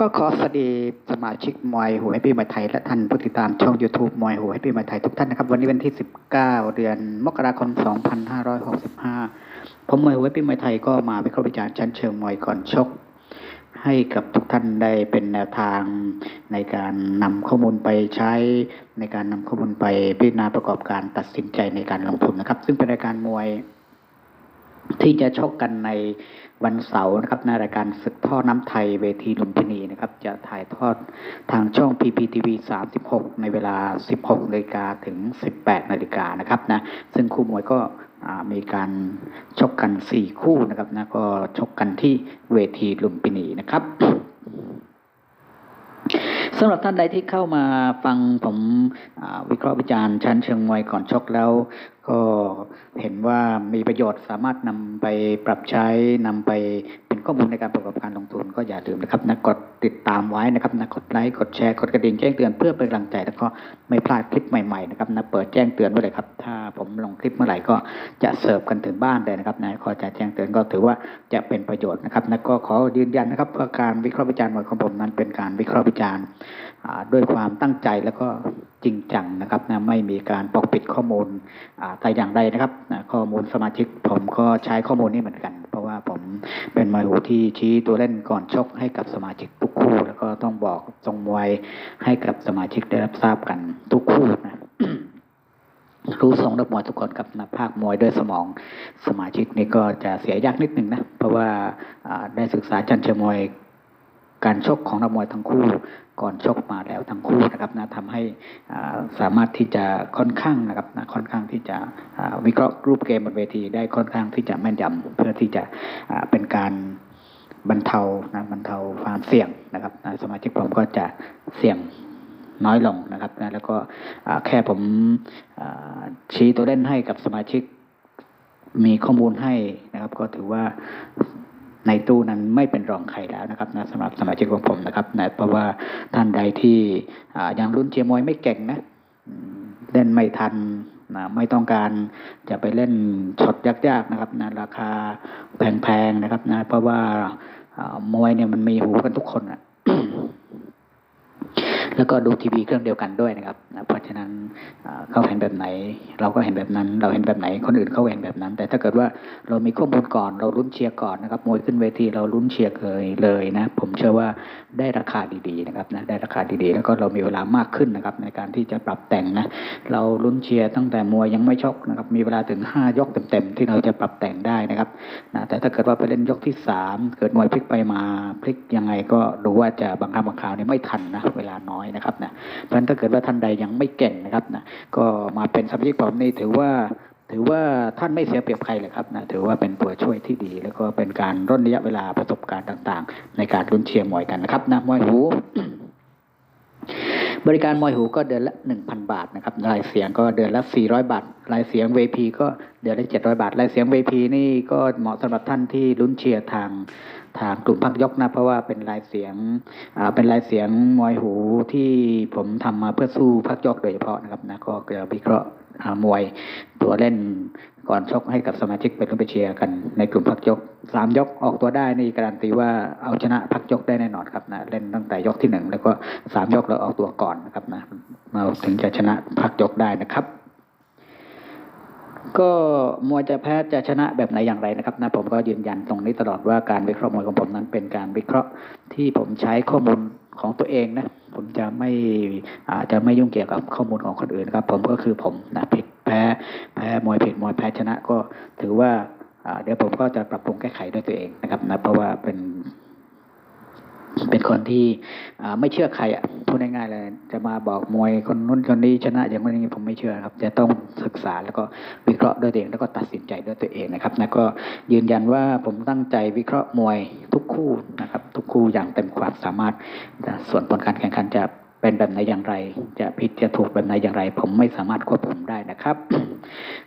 ก็ขอสวัสดีสมาชิกมวยหัวให้ปีใหม่ไทย และท่านผู้ติดตามช่อง YouTube มวยหัวให้ปีใหม่ไทยทุกท่านนะครับ วันนี้วันที่ 19 เดือนมกราคม 2565 ผมมวยหัวให้ปีใหม่ไทยก็มาวิเคราะห์วิจารณ์ชั้นเชิงมวยก่อนชก ให้กับทุกท่านได้เป็นแนวทางในการนำข้อมูลไปใช้ ในการนำข้อมูลไปพิจารณาประกอบการตัดสินใจในการลงทุนนะครับ ซึ่งเป็นรายการมวย ที่จะชกกันในวันเสาร์นะครับในรายการศึกท่อน้ำไทยเวทีลุมพินีนะครับ จะถ่ายทอดทางช่อง PPTV 36 ในเวลา 16นาฬิกาถึง 18นาฬิกานะครับนะซึ่งคู่มวยก็มีการชกกัน 4 คู่นะครับนะก็ชกกันที่เวทีลุมพินีนะครับสำหรับท่านใดที่เข้ามาฟังผมวิเคราะห์วิจารณ์ชั้นเชิงมวยก่อนชกแล้ว ก็เห็นว่ามีประโยชน์สามารถนำไปปรับใช้นำไปเป็นข้อมูลในการประกอบการลงทุน ก็อย่าลืมนะครับนะกดติดตามไว้นะครับนะกดไลค์กดแชร์กดกระดิ่งแจ้งเตือนเพื่อเป็นกำลังใจแล้วก็ไม่พลาดคลิปใหม่ๆนะครับนะเปิดแจ้งเตือนไว้เลยครับถ้าผมลงคลิปเมื่อไหร่ก็จะเสิร์ฟกันถึงบ้านเลยนะครับนะขอจะแจ้งเตือนก็ถือว่าจะเป็นประโยชน์นะครับนะก็ขอยืนยันนะครับว่าการวิเคราะห์วิจารณ์ของผมนั้นเป็นการวิเคราะห์วิจารณ์อ่าด้วยความตั้งใจแล้วก็ จริงจังนะครับนะไม่มีการปกปิดข้อมูลแต่อย่างใดนะครับนะข้อมูลสมาชิก ผมก็ใช้ข้อมูลนี้เหมือนกัน เพราะว่าผมเป็นมวยหูที่ชี้ตัวเล่นก่อนชกให้กับสมาชิกทุกคู่ แล้วก็ต้องบอกตรงมวยให้กับสมาชิกได้รับทราบกันทุกคู่นะรู้ทรงนักมวยทุกคนกับนักภาคมวยด้วยสมองสมาชิกนี่ก็จะเสียยากนิดหนึ่งนะ เพราะว่าได้ศึกษาจันเชยร์มวย การชกของนักมวยทั้งคู่ก่อนชกมาแล้วทั้งคู่นะครับนะทำให้สามารถที่จะค่อนข้างนะครับนะค่อนข้างที่จะวิเคราะห์รูปเกมบนเวทีได้ค่อนข้างที่จะแม่นยำเพื่อที่จะเป็นการบรรเทานะบรรเทาความเสี่ยงนะครับนะสมาชิกผมก็จะเสี่ยงน้อยลงนะครับนะแล้วก็แค่ผมชี้ตัวเล่นให้กับสมาชิกมีข้อมูลให้นะครับ ก็ถือว่า ในตู้นั้นไม่เป็นรองใครแล้วนะครับนะสำหรับสมาชิกของผมนะครับนะเพราะว่าท่านใดที่ยังรุ่นเชียร์มวยไม่เก่งนะเล่นไม่ทันนะไม่ต้องการจะไปเล่นช็อตยากๆนะครับนะราคาแพงๆนะครับนะเพราะว่ามวยเนี่ยมันมีหูกันทุกคนอะแล้วก็ดูทีวีเครื่องเดียวกันด้วยนะครับ นะเพราะฉะนั้นเขาเห็นแบบไหน เราก็เห็นแบบนั้น เราเห็นแบบไหนคนอื่นเขาเห็นแบบนั้น แต่ถ้าเกิดว่าเรามีข้อมูลก่อน เราลุ้นเชียร์ก่อนนะครับมวยขึ้นเวทีเราลุ้นเชียร์เลยเลยนะ ผมเชื่อว่าได้ราคาดีๆนะครับนะได้ราคาดีๆ แล้วก็เรามีเวลามากขึ้นนะครับในการที่จะปรับแต่งนะเราลุ้นเชียร์ตั้งแต่มวยยังไม่ชกนะครับมีเวลาถึง 5 ยกเต็มๆที่เราจะปรับแต่งได้นะครับนะแต่ถ้าเกิดว่าไปเล่นยกที่ 3 เกิดมวยพลิกไปมาพลิกยังไงก็ดูว่าจะบางครั้งบางคราวเนี่ยไม่ทันนะเวลาน้อยนะครับนะเพราะฉะนั้นถ้าเกิดว่าท่านใดยังไม่เก่งนะครับนะก็มาเป็นสมาชิกผมนี่ถือว่าถือว่าท่านไม่เสียเปรียบใครเลยครับนะถือว่าเป็นตัวช่วยที่ดี แล้วก็เป็นการร่นระยะเวลาประสบการณ์ต่าง ๆ ในการลุ้นเชียร์มวยกันนะครับนะมวยหู บริการมวยหูก็เดือนละ 1,000 บาทนะครับรายเสียงก็เดือนละ 400 บาทรายเสียง VP ก็เดือนละ 700 บาทรายเสียง VP นี่ก็เหมาะสำหรับท่านที่ลุ้นเชียร์ทาง ทางกลุ่มพักยกนะเพราะว่าเป็นรายเสียงอ่าเป็นรายเสียงมวยหูที่ผมทำมาเพื่อสู้พักยกโดยเฉพาะนะครับนะก็จะวิเคราะห์มวยตัวเล่นก่อนชกให้กับสมาชิกไปร่วมไปเชียร์กันในกลุ่มพักยกสามยกออกตัวได้นี่การันตีว่าเอาชนะพักยกได้แน่นอนครับนะเล่นตั้งแต่ยกที่หนึ่งแล้วก็สามยกเราออกตัวก่อนนะครับนะเราถึงจะชนะพักยกได้นะครับ ก็มวยจะแพ้จะชนะแบบไหนอย่างไรนะครับนะผมก็ยืนยันตรงนี้ตลอดว่าการวิเคราะห์มวยของผมนั้นเป็นการวิเคราะห์ที่ผมใช้ข้อมูลของตัวเองนะผมจะไม่อาจะไม่ยุ่งเกี่ยวกับข้อมูลของคนอื่นครับ ผมก็คือผมนะผิดแพ้แพ้มวยผิดมวยแพ้ชนะก็ถือว่าเดี๋ยวผมก็จะปรับปรุงแก้ไขด้วยตัวเองนะครับนะเพราะว่าเป็น เป็นคนที่ไม่เชื่อใครอะพูดง่ายๆเลย จะมาบอกมวยคนนู้นคนนี้ชนะอย่างนี้ผมไม่เชื่อครับ จะต้องศึกษาแล้วก็วิเคราะห์ด้วยตัวเองแล้วก็ตัดสินใจด้วยตัวเองนะครับนะก็ยืนยันว่าผมตั้งใจวิเคราะห์มวยทุกคู่นะครับ ทุกคู่อย่างเต็มความสามารถส่วนผลการแข่งขันจะ เป็นแบบไหนอย่างไร จะผิดจะถูกแบบไหนอย่างไร ผมไม่สามารถควบคุมได้นะครับ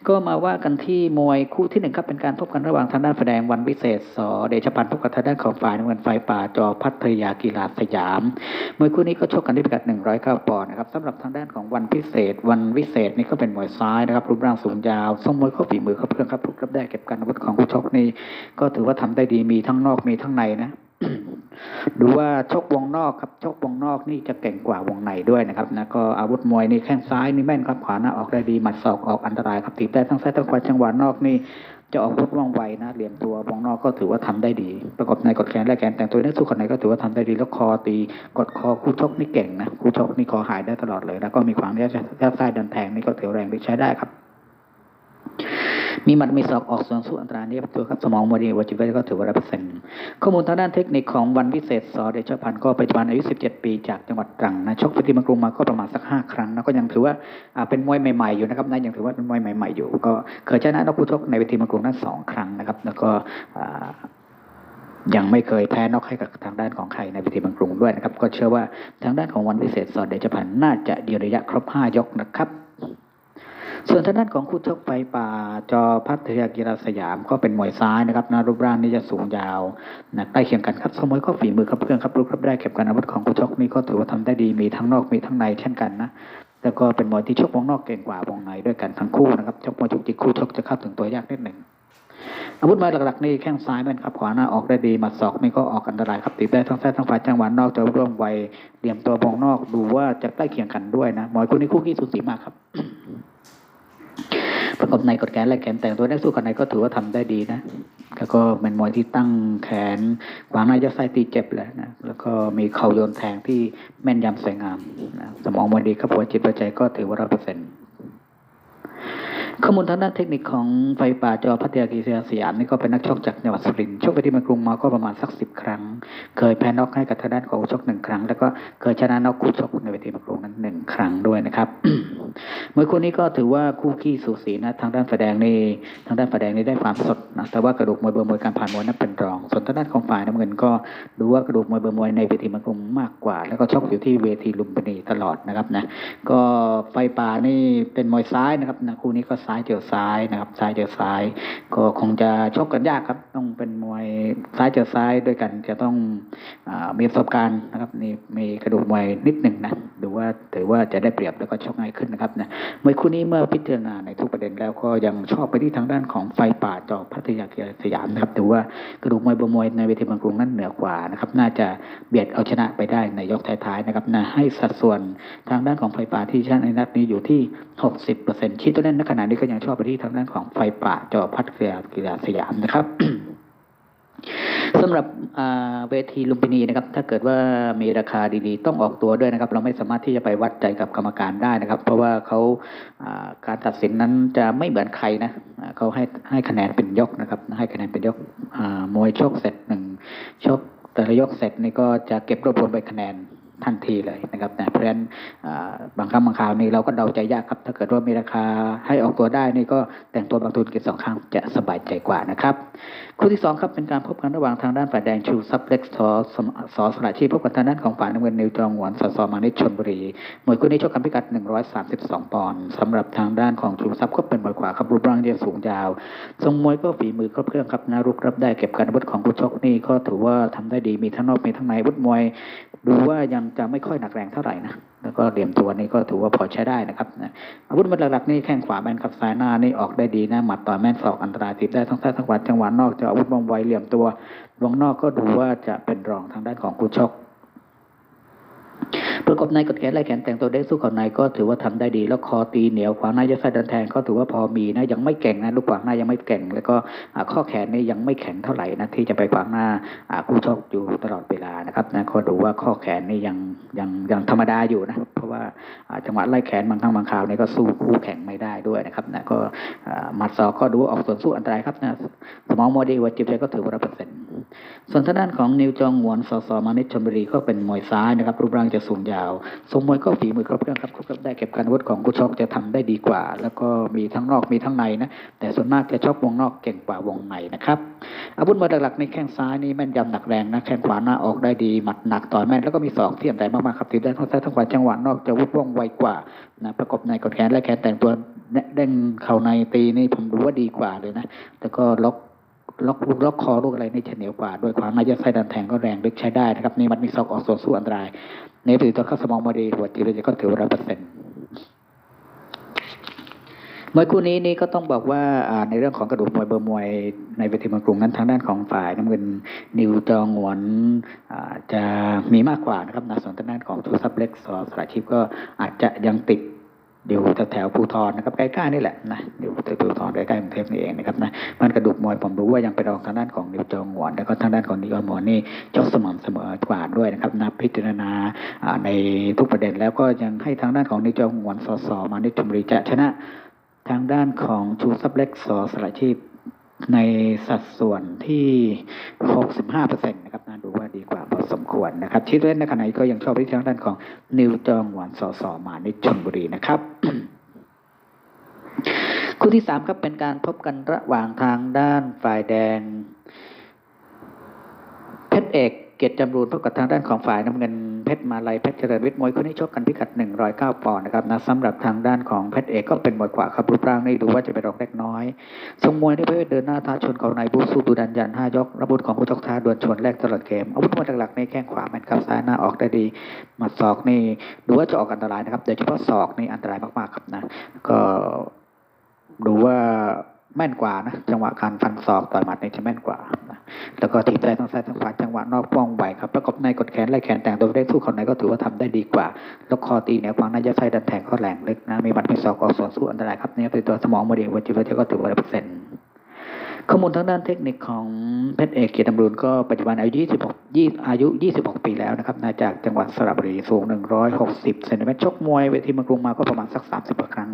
ก็มาว่ากันที่มวยคู่ที่หนึ่งครับเป็นการพบกันระหว่างทางด้านแสดงวันวิเศษสเดชพันธ์พบกับทางด้านของฝ่ายน้ำเงินไฟป่าจอพัทยากีฬาสยามมวยคู่นี้ก็ชกกันที่พิกัด109ปอนด์นะครับสำหรับทางด้านของวันพิเศษ วันวิเศษนี่ก็เป็นมวยซ้ายนะครับรูปร่างสูงยาวทรงมวยเข้าฝีมือเขาเพื่อนครับทุกรับได้เก็บการอาวุธของผู้ชกนี่ก็ถือว่าทำได้ดีมีทั้งนอกมีทั้งในนะ ดูว่าชกวงนอกครับชกวงนอกนี่จะเก่งกว่าวงในด้วยนะครับนะก็อาวุธมวยนี่แข้งซ้ายนี่แม่นครับขวาหน้าออกได้ดีหมัดศอกออกอันตรายครับตีได้ทั้งซ้ายทั้งขวาจังหวะนอกนี่จะออกอาวุธว่องไวนะเหลี่ยมตัววงนอกก็ถือว่าทำได้ดี ประกอบในกดแขนและแขนแต่งตัวได้สู้คนไหนก็ถือว่าทำได้ดีแล้วคอตีกดคอคู่ชกนี่เก่งนะคู่ชกนี่คอหายได้ตลอดเลย แล้วก็มีความเรียบแยบซ้ายดันแทงนี่ก็ถือแรงที่ใช้ได้ครับ มีหมัดมีศอกออกส่วนสู้อันตรายนี่เป็นตัวครับสมองมวยดีวัจิเวทก็ถือว่าร้อยเปอร์เซ็นต์ข้อมูลทางด้านเทคนิคของวันวิเศษสอเดชพันธ์ก็ปัจจุบันอายุ 17 ปีจากจังหวัดตรังนะชกไปที่เมืองกรุงมาก็ประมาณสัก 5 ครั้งนะก็ยังถือว่าเป็นมวยใหม่ๆอยู่นะครับนะยังถือว่าเป็นมวยใหม่ๆอยู่ ก็เคยชนะนักคู่ชกในเวทีมืองกรุงนั้นสองครั้งนะครับ แล้วก็ยังไม่เคยแพ้นอกให้กับทางด้านของใครในเวทีเมืองกรุงด้วยนะครับ ก็เชื่อว่าทางด้านของวันวิเศษสอเดชพันธ์น่าจะยืนระยะครบ 5 ยกนะครับ ส่วนทางด้านของคู่ชกไฟป่าจอพัทยากีฬาสยามก็เป็นมวยซ้ายนะครับนะรูปร่างนี่จะสูงยาวนะใกล้เคียงกันครับสมวยก็ฝีมือครับเพื่อนครับรูปครับได้เก็บการอาวุธของคู่ชกนี่ก็ถือว่าทำได้ดีมีทั้งนอกมีทั้งในเช่นกันนะแล้วก็เป็นมวยที่ชกวงนอกเก่งกว่าวงในด้วยกันทั้งคู่นะครับชกมวยจุกจิกคู่ชกจะเข้าถึงตัวยากนิดหนึ่งอาวุธมวยหลักๆนี่แข้งซ้ายแม่นครับขวาหน้าออกได้ดีหมัดศอกนี่ก็ออกอันตรายครับตีได้ทั้งซ้ทั้งขวายจังหวะนอกจะร่วมไวเหลี่ยมตัววงนอกดูว่าจะใกล้เคียงกันด้วยนะมวยคู่นี้คู่ขี้สูสีมากครับ กับในกดแขนและแขนแต่งตัวนักสู้กับในก็ถือว่าทำได้ดีนะแล้วก็เป็นมวยที่ตั้งแขนวางหน้ายอดไส้ตีเจ็บแหละนะแล้วก็มีเข่าโยนแทงที่แม่นยำสวยงามนะสมองมวยดีครับหัวจิตหัวใจก็ถือว่าร้อยเปอร์เซ็นต์ ข้อมูลทางด้านเทคนิคของไฟป่าจอพัทยากีฬาสยามนี่ก็เป็นนักชกจากจังหวัดสุรินทร์ชกไปที่เมืองกรุงมาก็ประมาณสักสิบครั้ง เคยแพ้น็อกให้กับทางด้านของชกหนึ่งครั้ง แล้วก็เคยชนะน็อกคู่ชกในเวทีเมืองกรุงนั้นหนึ่งครั้งด้วยนะครับเมวยคู่นี้ก็ถือว่าคู่ขี้สูสีนะทางด้านฝ่ายแดงนี่ทางด้านฝ่ายแดงนี่ได้ความสดนะแต่ว่ากระดูกมวยเบอร์มวยการผ่านมวยนั้นเป็นรอง ส่วนทางด้านของฝ่ายน้ำเงินก็ดูว่ากระดูกมวยเบอร์มวยในเวทีเมืองกรุงมากกว่า แล้วก็ชกอยู่ที่เวทีลุมพินีตลอดนะครับนะก็ไฟป่านี่เป็นมวยซ้ายนะครับนะคู่นี้ก็ซ้ายเจอซ้ายนะครับ ซ้ายเจอซ้าย ก็คงจะชกกันยากครับ ต้องเป็นมวยซ้ายเจอซ้ายด้วยกันจะต้องอมีประสบการณ์นะครับนี่มีกระดูกมวยนิดหนึ่งนะ ดูว่าถือว่าจะได้เปรียบแล้วก็ชกง่ายขึ้นนะครับนะมวยคู่นี้เมื่อพิจารณาในทุกประเด็นแล้วก็ยังชอบไปที่ทางด้านของไฟป่าจอพัทยากีฬาสยามนะครับถือว่ากระดูกมวยบมวยในเวทีเมืองกรุงนั้นเหนือกว่านะครับน่าจะเบียดเอาชนะไปได้ในยกท้ายๆนะครับนะให้สัดส่วนทางด้านของไฟป่าที่ชนะในนัดนี้อยู่ที่ 60%คิดตัวเล่นในขณะนี้ก็ยังชอบไปที่ทางด้านของไฟป่าจอพัทยากีฬาสยามนะครับ สำหรับเวทีลุมพินีนะครับ ถ้าเกิดว่ามีราคาดีๆ ต้องออกตัวด้วยนะครับ เราไม่สามารถที่จะไปวัดใจกับกรรมการได้นะครับ เพราะว่าเขาการตัดสินนั้นจะไม่เหมือนใครนะเขาให้ให้คะแนนเป็นยกนะครับ ให้คะแนนเป็นยกมวยชกเสร็จหนึ่งชกแต่ละยกเสร็จนี่ก็จะเก็บรวบรวมไปคะแนน ทันทีเลยนะครับนะเพราะฉะนั้นบางครั้งบางคราวนี่เราก็เดาใจยากครับ ถ้าเกิดว่ามีราคาให้ออกตัวได้นี่ก็แต่งตัวบางทุนกินสองครั้งจะสบายใจกว่านะครับคู่ที่สองครับเป็นการพบกันระหว่างทางด้านฝ่ายแดงชูซับเล็กสอสอสระชีพบกับทางด้านของฝ่ายน้ำเงินนิวจองหวนสอสอมานิชชนบุรีมวยคู่นี้ชกกันพิกัด 132 ปอนด์สำหรับทางด้านของชูซับก็เป็นมวยขวาครับรูปร่างเรียสูงยาว ทรงมวยก็ฝีมือครบเครื่องครับนารุกรับได้เก็บการวุธของผู้ชกนี่ก็ถือว่าทำได้ดีมีทั้งนอกมีทั้งในวุธมวย ดูว่ายังจะไม่ค่อยหนักแรงเท่าไหร่นะ แล้วก็เหลี่ยมตัวนี้ก็ถือว่าพอใช้ได้นะครับนะอาวุธมันหลักๆนี่แข้งขวาแมนคับซ้ายหน้านี่ออกได้ดีนะหมัดต่อยแม่นศอกอันตรายติดได้ทั้งซ้ายทั้งขวาจังหวะนอกจะอาวุธวงไวเหลี่ยมตัววงนอกก็ดูว่าจะเป็นรองทางด้านของคู่ชก ประกอบในกดแขนไหล่แขนแต่งตัวได้สู้กับในก็ถือว่าทำได้ดี แล้วคอตีเหนียวขวางหน้ายัดไส้ดันแทงก็ถือว่าพอมีนะยังไม่เก่งนะลูกขวางหน้ายังไม่เก่ง แล้วก็ข้อแขนนี่ยังไม่แข็งเท่าไหร่นะที่จะไปขวางหน้าคู่ชกอยู่ตลอดเวลานะครับนะก็ดูว่าข้อแขนนี่ยังยังยังธรรมดาอยู่นะเพราะว่าจังหวะไล่แขนบางครั้งบางคราวนี่ก็สู้คู่แข่งไม่ได้ด้วยนะครับนะก็หมัดศอกก็ดูออกส่วนสู้อันตรายครับนะสมองโมดีวัดจิบใจก็ถือว่าร้อยเปอร์เซ็นต์ ส่วนทางด้านของนิวจองหวนสสมานิชชลบุรีก็เป็นมวยซ้ายนะครับ รูปร่างจะสูงยาวทรงมวยก็ฝีมือครบเครื่องครับครบได้เก็บการวุธของคู่ชกจะทำได้ดีกว่า แล้วก็มีทั้งนอกมีทั้งในนะแต่ส่วนมากจะชอบวงนอกเก่งกว่าวงในนะครับอาวุธมวยหลักๆในแข้งซ้ายนี่แม่นยำหนักแรงนะแข้งขวาหน้าออกได้ดีหมัดหนักต่อยแม่นแล้วก็มีศอกที่อันตรายมากๆครับตีได้ทั้งซ้ายทั้งขวาจังหวะนอกจะวุธว่องไวกว่านะประกบในกดแขนและแขนแต่งตัวเด้งเข่าในตีนี่ผมดูว่าดีกว่าเลยนะแล้วก็ล็อก ล็อกลูกล็อกคอลูกอะไรนี่จะเหนียวกว่าด้วยความน่าจะไส้ดันแทงก็แรงลึกใช้ได้นะครับนี่มันมีซอกออกส่วนสู้อันตรายในถือตัวเข้าสมองมาดีหัวจิตเลยก็ถือว่าร้อยเปอร์เซ็นต์มวยคู่นี้นี่ก็ต้องบอกว่าในเรื่องของกระดูกมวยเบอร์มวยในเวทีเมืองกรุงนั้นทางด้านของฝ่ายน้ำเงินนิวจองหวนจะมีมากกว่านะครับนะส่วนทางด้านของทุซับเล็กสอสระชีพก็อาจจะยังติด อยู่แถวภูทรนะครับใกล้ๆนี่แหละนะอยู่แถวภูทรใกล้ๆกรุงเทพนี่เองนะครับนะมันกระดูกมวยผมรู้ว่ายังไปรองทางด้านของนิวจองหวนแล้วก็ทางด้านของนิวจองวนนี่ชกสม่ำเสมอกว่าด้วยนะครับนับพิจารณาในทุกประเด็นแล้วก็ยังให้ทางด้านของนิจงหวนสสมานิชมรีจะชนะทางด้านของชูซับเล็กสอสละชีพในสัดส่วนที่ 65%น สมควรนะครับที่เล่นในขณะนี้ก็ยังชอบที่ทางด้านของนิวจองหวนสอสอมานิชชมบุรีนะครับคู่ที่สามครับเป็นการพบกันระหว่างทางด้านฝ่ายแดงเพชรเอก เกียรติจำรูนพบกับทางด้านของฝ่ายน้ำเงินเพชรมาลัยเพชรเจริญวิทย์มวยคู่นี้ชกกันพิกัด 109 ปอนด์นะครับนะสำหรับทางด้านของเพชรเอกก็เป็นมวยขวาครับรูปร่างนี่ดูว่าจะเป็นรองเล็กน้อยทรงมวยนี่ประเภทเดินหน้าท้าชนเขาในบูสู้ดูดันยันห้ายกระบุของผู้ชกท้าดวลชนแรกตลอดเกมอาวุธมวยหลักๆในแข้งขวาแมนครับซ้ายหน้าออกได้ดีหมัดศอกนี่ดูว่าจะออกอันตรายนะครับโดยเฉพาะศอกนี่อันตรายมากๆครับนะก็ดูว่าแม่นกว่านะจังหวะการฟันศอกต่อยหมัดนี่จะแม่นกว่า แล้วก็ทิ้งใจทั้งซ้ายทั้งขวาจังหวะนอกป้องไหวครับประกบในกดแขนไล่แขนแต่งตัวได้สู้เขาในก็ถือว่าทำได้ดีกว่าแล้วคอตีเหนี่ยวางน่าจะใช้ดันแทงก็แรงเล็กนะมีบัตรมีศอกออกส่วนสู้อันตรายครับเนี่ยเป็นตัวสมองโมเดลวัจิวัจก็ถือว่าร้อเปอร์เซ็นต์ ข้อมูลทางด้านเทคนิคของเพชรเอกเกียรติดำรูนก็ปัจจุบันอายุ 26 20 อายุ 26 ปีแล้วนะครับมาจากจังหวัดสระบุรีสูง 160เซนติเมตรชกมวยเวทีเมืองกรุงมาก็ประมาณสัก 30กว่าครั้ง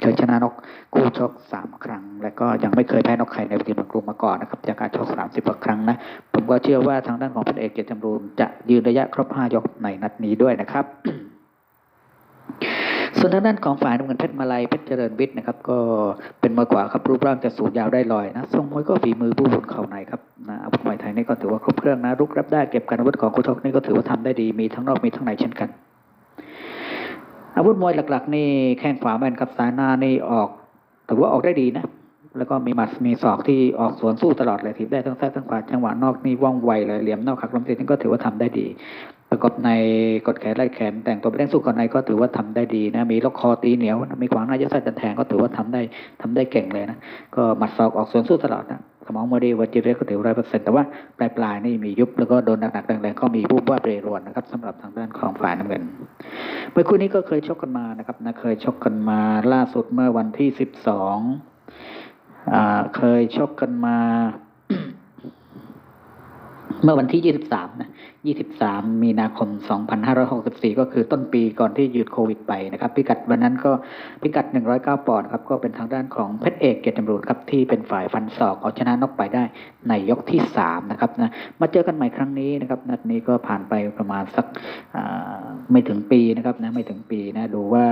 เคยชนะนกคู่ชกสามครั้ง และก็ยังไม่เคยแพ้นกใครในเวทีเมืองกรุงมาก่อนนะครับจากการชกสามสิบกว่าครั้งนะผมก็เชื่อว่าทางด้านของเพลเอกเกียรติจำรูนจะยืนระยะครบห้ายกในนัดนี้ด้วยนะครับ ส่วนทางด้านของฝ่ายน้ำเงินเพชรมาลัยเพชรเจริญวิทย์นะครับ ก็เป็นมวยขวาครับรูปร่างจะสูงยาวได้ลอยนะทรงมวยก็ฝีมือผู้บุญเข่าในครับนะอาวุธมวยไทยนี่ก็ถือว่าครบเครื่องนะรุกรับได้เก็บการอาวุธของคู่ชกนี่ก็ถือว่าทำได้ดีมีทั้งนอกมีทั้งในเช่นกัน อาวุธมวยหลักๆ นี่แข้งขวาแม่นกับซ้ายหน้านี่ออกถือว่าออกได้ดีนะแล้วก็มีหมัดมีศอกที่ออกสวนสู้ตลอดเลยทีบได้ทั้งซ้ายทั้งขวาจังหวะนอกนี่ว่องไวเลยเหลี่ยมนอกขักลมเตะนี่ก็ถือว่าทำได้ดี ประกอบในกดแขนไล่แขน แต่งตัวเล่นสู้ก่อนในก็ถือว่าทำได้ดีนะ มีล็อกคอตีเหนียว มีขวางหน้ายัดไส้ดันแทงก็ถือว่าทำได้ทำได้เก่งเลยนะ ก็หมัดศอกออกสวนสู้ตลอดนะสมองโมเดลวัจิเรก็ถือร้อยเปอร์เซ็นต์แต่ว่าปลายปลายๆนี่มียุบแล้วก็โดนหนักๆแรงๆก็มีบุบว่าเรรวนนะครับสำหรับทางด้านของฝ่ายน้ำเงินเมื่อคู่นี้ก็เคยชกกันมานะครับนะเคยชกกันมาล่าสุดเมื่อวันที่สิบสองเคยชกกันมา เมื่อวันที่23นะ 23 มีนาคม 2564 ก็คือต้นปีก่อนที่หยุดโควิดไปนะครับ พิกัดวันนั้นก็พิกัด 109 ปอนด์ครับ ก็เป็นทางด้านของเพชรเอกเกียรติจำรูนครับ ที่เป็นฝ่ายฟันศอกเอาชนะนกไปได้ในยกที่ 3 นะครับนะมาเจอกันใหม่ครั้งนี้นะครับ นัดนี้ก็ผ่านไปประมาณสักไม่ถึงปีนะครับนะไม่ถึงปีนะดูว่า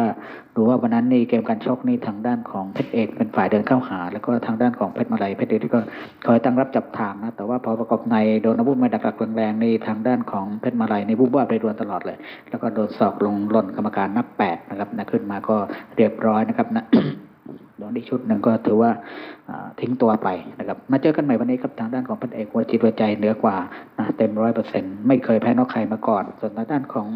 ดูว่าวันนั้นนี่เกมการชกนี่ทางด้านของเพชรเอกเป็นฝ่ายเดินเข้าหา แล้วก็ทางด้านของเพชรมาลัยเพชรเอกก็คอยตั้งรับจับทางนะแต่ว่าพอประกอบในโดนอาวุธมาดักหลักแรงๆนี่ทางด้านของเพชรมาลัยในบุบว่าไปรวนตลอดเลย แล้วก็โดนศอกลงหล่นกรรมการนับแปดนะครับนะขึ้นมาก็เรียบร้อยนะครับนะโดนอีกชุดหนึ่งก็ถือว่าทิ้งตัวไปนะครับ มาเจอกันใหม่วันนี้ครับทางด้านของพันเอกหัจิตวใจเหนือกว่านะเต็มร้อยเปอร์เซ็นต์ไม่เคยแพ้นอกใครมาก่อน ส่วนทางด้านของ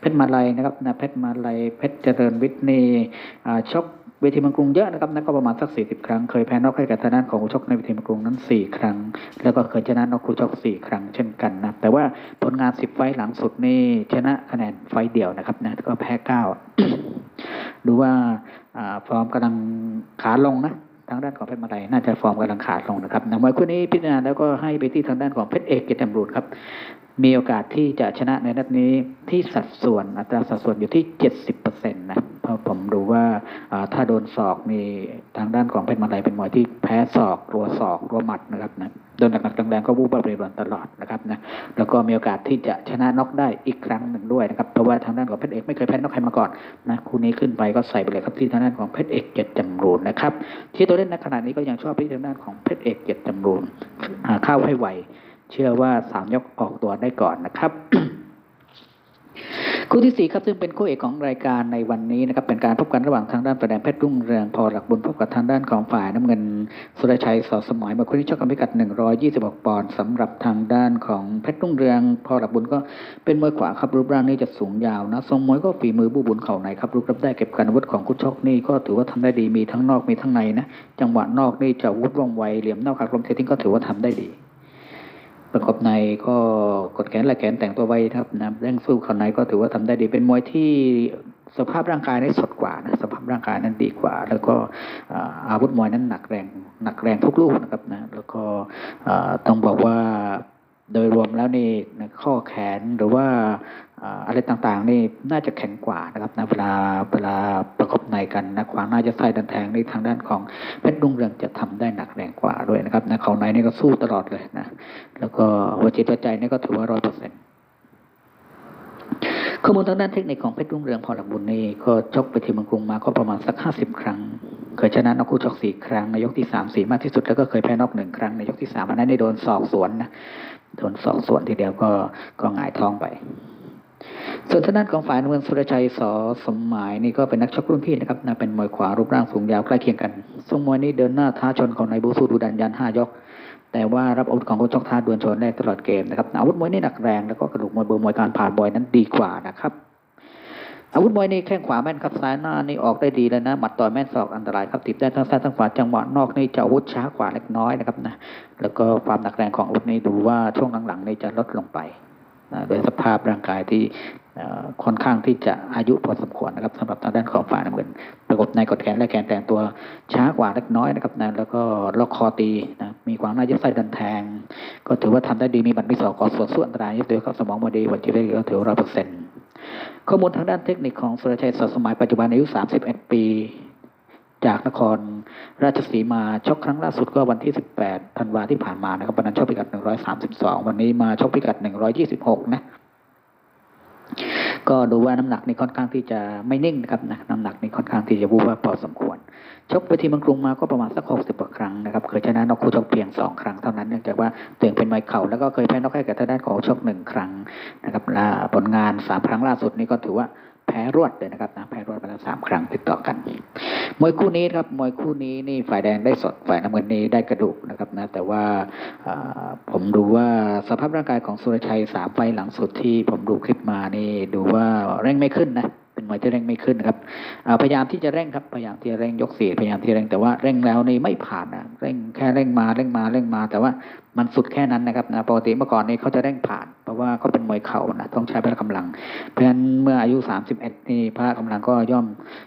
เพชรมาลัยนะครับนะเพชรมาลัยเพชรเจริญวิทย์นี่อ่าชก เวทีมังกรุงเยอะนะครับนั่นก็ประมาณสักสี่สิบครั้ง เคยแพ้นอกให้กับทางด้านของคู่ชกในเวทีมังกรุงนั้นสี่ครั้ง แล้วก็เคยชนะนอกคู่ชกสี่ครั้งเช่นกันนะแต่ว่าผลงานสิบไฟล์หลังสุดนี่ชนะคะแนนไฟล์เดียวนะครับนะแล้วก็แพ้เก้าดูว่าฟอร์มกำลังขาลงนะทางด้านของเพชรมาลัยน่าจะฟอร์มกำลังขาดลงนะครับนะมวยคู่นี้พิจารณาแล้วก็ให้ไปที่ทางด้านของเพชรเอกเกติจำรูนครับ มีโอกาสที่จะชนะในนัดนี้ที่สัดส่วนอัตราสัดส่วนอยู่ที่ 70%นะเพราะ ผมดูว่าถ้าโดนศอกมีทางด้านของเพชรมาลัยเป็นมวยที่แพ้ศอกรัวศอกรัวหมัดนะครับนะโดนหนักๆแรงๆก็วูบวาบเรรวนตลอดนะครับนะแล้วก็มีโอกาสที่จะชนะน็อกได้อีกครั้งหนึ่งด้วยนะครับเพราะว่าทางด้านของเพชรเอกไม่เคยแพ้น็อกใครมาก่อนนะคู่นี้ขึ้นไปก็ใส่ไปเลยครับที่ทางด้านของเพชรเอกเกียรติจำรูนนะครับที่ตัวเล่นในขณะนี้ก็ยังชอบที่ทางด้านของเพชรเอกเกียรติจำรูนเข้าให้ไวเชื่อว่าสามยกออกตัวได้ก่อนนะครับ คู่ที่สี่ครับซึ่งเป็นคู่เอกของรายการในวันนี้นะครับเป็นการพบกันระหว่างทางด้านประแดงเพชรรุ่งเรืองพอหลักบุญพบกับทางด้านของฝ่ายน้ำเงิน สุรชัยสอสมอยมาคู่นี้ชกกันพิกัด 126 ปอนด์สำหรับทางด้านของเพชรรุ่งเรือง พอหลักบุญก็เป็นมวยขวาครับรูปร่างนี่จะสูงยาวนะทรงมวยก็ฝีมือบูบุญเข่าในครับรูปรับได้เก็บการอาวุธของคู่ชกนี่ก็ถือว่าทำได้ดีมีทั้งนอกมีทั้งในนะจังหวะนอกนี่จะวุธว่องไวเหลี่ยมนอกหักลมเททิ้งก็ถือว่าทำได้ดี ประกอบในก็กดแขนและแขนแต่งตัวไว้ครับนะเร่งสู้เข่าในก็ถือว่าทำได้ดีเป็นมวยที่สภาพร่างกายนั้นสดกว่านะสภาพร่างกายนั้นดีกว่า แล้วก็อาวุธมวยนั้นหนักแรงหนักแรงทุกลูกนะครับนะแล้วก็ต้องบอกว่าโดยรวมแล้วนี่ข้อแขนหรือว่า อะไรต่างๆ นี่น่าจะแข็งกว่านะครับนะเวลาเวลาประกบในกันนะขวางหน้าจะใส่ดันแทงในทางด้านของเพชรรุ่งเรืองจะทำได้หนักแรงกว่าด้วยนะครับนะเขาในนี่ก็สู้ตลอดเลยนะแล้วก็หัวจิตหัวใจนี่ก็ถือว่าร้อยเปอร์เซ็นต์ข้อมูลทางด้านเทคนิคของเพชรรุ่งเรืองพอหลักบุญนี่ก็ชกไปที่เมืองกรุงมาก็ประมาณสักห้าสิบครั้ง เคยชนะนอกคู่ชกสี่ครั้งในยกที่สามสี่มากที่สุดแล้วก็เคยแพ้นอกหนึ่งครั้งในยกที่สามอันนั้นได้โดนศอกสวนนะโดนศอกสวนทีเดียวก็ก็หงายท้องไป ส่วนทางด้านของฝ่ายน้ำเงินสุรชัยสอสมหมายนี่ก็เป็นนักชกรุ่นพี่นะครับนะเป็นมวยขวารูปร่างสูงยาวใกล้เคียงกันทรงมวยนี่เดินหน้าท้าชนของนายบูสูดูดันยันห้ายก แต่ว่ารับอาวุธของคนชกท้าดวลชนได้ตลอดเกมนะครับอาวุธมวยนี่หนักแรงแล้วก็กระดูกมวยเบอร์มวยการผ่านบอยนั้นดีกว่านะครับอาวุธมวยนี่แข้งขวาแม่นครับซ้ายหน้านี่ออกได้ดีเลยนะหมัดต่อยแม่นศอกอันตรายครับติดได้ทั้งซ้ายทั้งขวาจังหวะนอกนี่จะอาวุธช้ากว่าเล็กน้อยนะครับนะแล้วก็ความหนักแรงของอาวุธนี่ดูว่าช่วงหลังๆนี่จะลดลงไป นะโดยสภาพร่างกายที่ค่อนข้างที่จะอายุพอสมควรนะครับสำหรับทางด้านของฝ่ายน้ำเงินประกบในกดแขนและแขนแต่งตัวช้ากว่าเล็กน้อยนะครับนะแล้วก็ล็อกคอตีนะมีความน่ายึดไส้ดันแทง ก็ถือว่าทำได้ดีมีบัตรมีสอกขอส่วนส่วนอันตรายยึดโดยเข้าสมองบดีวันจีเวก็ถือร้อยเปอร์เซ็นต์ข้อมูลทางด้านเทคนิคของสุรชัยสดสมัยปัจจุบันอายุ 31 ปี จากนครราชสีมาชกครั้งล่าสุดก็วันที่ 18ธันวาที่ผ่านมานะครับวันนั้นชกพิกัด 132 วันนี้มาชกพิกัด 126 นะก็ดูว่าน้ำหนักนี่ค่อนข้างที่จะไม่นิ่งนะครับนะน้ำหนักนี่ค่อนข้างที่จะวูบว่าพอสมควร ชกไปที่เมืองกรุงมาก็ประมาณสักหกสิบกว่าครั้งนะครับเคยชนะนอกคู่ชกเพียงสองครั้งเท่านั้นเนื่องจากว่าตัวเองเป็นไมเข่าแล้วก็เคยแพ้นอกให้กับทางด้านของชกหนึ่งครั้งนะครับและผลงานสามครั้งล่าสุดนี่ก็ถือว่า แพ้รวดเลยนะครับนะแพ้รวดไปแล้วสามครั้งติดต่อกัน มวยคู่นี้ครับมวยคู่นี้นี่ฝ่ายแดงได้สดฝ่ายน้ำเงินนี่ได้กระดูกนะครับนะแต่ว่าผมดูว่าสภาพร่างกายของสุรชัยสามไฟหลังสุดที่ผมดูคลิปมานี่ดูว่าเร่งไม่ขึ้นนะเป็นมวยที่เร่งไม่ขึ้นนะครับพยายามที่จะเร่งครับพยายามที่จะเร่งยกสี่พยายามที่เร่งแต่ว่าเร่งแล้วนี่ไม่ผ่านนะเร่งแค่เร่งมาเร่งมาเร่งมา แต่ว่ามันสุดแค่นั้นนะครับนะปกติเมื่อก่อนนี้เขาจะเร่งผ่าน เพราะว่าเขาเป็นมวยเข่านะต้องใช้พละกำลัง เพราะฉะนั้นเมื่ออายุ 31 นี่พละกำลังก็ย่อม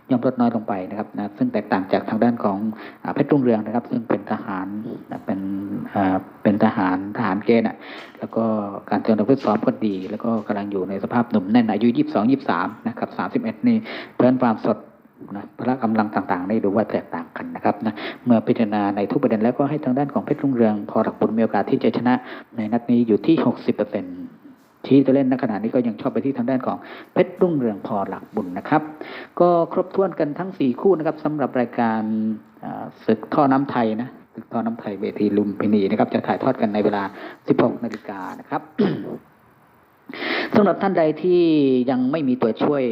ย่อมลดน้อยลงไปนะครับนะซึ่งแตกต่างจากทางด้านของอเพชรรุ่งเรืองนะครับ ซึ่งเป็นทหารนะเป็นเป็นทหารทหารเกณฑ์อะแล้วก็การเตรียมตัวฝึกซ้อมก็ดี แล้วก็กำลังอยู่ในสภาพหนุ่มแน่นอายุ 22 23 นะครับ 31 นี่เพราะฉะนั้นความสด นะพละกำลังต่างๆได้ดูว่าแตกต่างกันนะครับนะเมื่อพิจารณาในทุกประเด็นแล้วก็ให้ทางด้านของเพชรรุ่งเรืองพอหลักบุญมีโอกาสที่จะชนะ ในนัดนี้อยู่ที่ 60%ที่จะเล่นณขณะนี้ก็ยังชอบไปที่ทางด้านของเพชรรุ่งเรืองพอหลักบุญนะครับ ก็ครบถ้วนกันทั้ง 4 คู่นะครับสำหรับรายการศึกท่อน้ำไทยนะศึกท่อน้ำไทยเวทีลุมพินีนะครับจะถ่ายทอดกันในเวลา 16นาฬิกานะครับสำหรับท่านใดที่ยังไม่มีตัวช่วย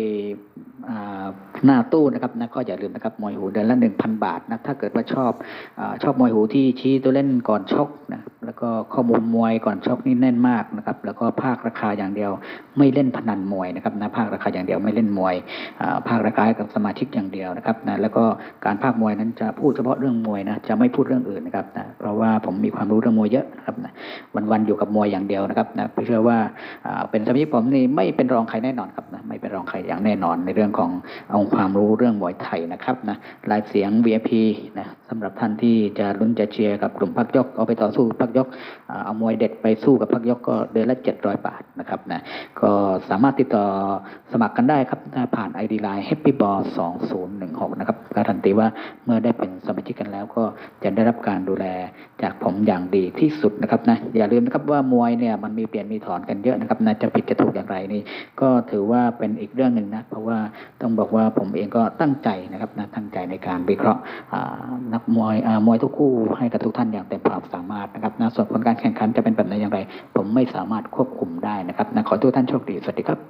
หน้าตู้นะครับนะก็อย่าลืมนะครับมวยหูเดือนละหนึ่งพันบาทนะถ้าเกิดว่าชอบอชอบมวยหูที่ชี้ตัวเล่นก่อนชกนะแล้วก็ข้อมูลมวยก่อนชกนี่แน่นมากนะครับแล้วก็ภาคราคาอย่างเดียวไม่เล่นพนันมวยนะครับนะภาคราคาอย่างเดียวไม่เล่นมวยภาคราคากับสมาชิกอย่างเดียวนะครับนะแล้วก็การภาคมวยนั้นจะพูดเฉพาะเรื่องมวยนะจะไม่พูดเรื่องอื่นนะครับนะเพราะว่าผมมีความรู้เรื่องมวยเยอะนะครับนะวันๆอยู่กับมวยอย่างเดียวนะครับนะเชื่อว่าอ่าเป็นสมาชิกผมนี่ไม่เป็นรองใครแน่นอนครับนะไม่เป็นรองใครอย่างแน่นอนในเรื่องขององค์ความรู้เรื่องมวยไทยนะครับนะไลายเสียง VIP นะสำหรับท่านที่จะลุ้นจะเชียร์กับกลุ่มพักยก เอาไปต่อสู้พักยก เอามวยเด็ดไปสู้กับพักยกก็เดือนละ 700 บาทนะครับนะก็สามารถติดต่อสมัครกันได้ครับนะผ่าน ID Line Happy Ball 2016 นะครับการันตีว่าเมื่อได้เป็นสมาชิกกันแล้วก็จะได้รับการดูแลจากผมอย่างดีที่สุดนะครับนะอย่าลืมนะครับว่ามวยเนี่ยมันมีเปลี่ยนมีถอนกันเยอะนะครับนะจะผิดจะถูกอย่างไรนี่ก็ถือว่าเป็นอีกเรื่องหนึ่งนะเพราะว่าต้องบอกว่าผมเองก็ตั้งใจนะครับนะตั้งใจในการวิเคราะห์อ่านักมวยอ่ามวยทุกคู่ให้กับทุกท่านอย่างเต็มความสามารถนะครับนะส่วนผลการแข่งขันจะเป็นแบบไหนอย่างไร ผมไม่สามารถควบคุมได้นะครับนะขอทุกท่านโชคดีสวัสดีครับ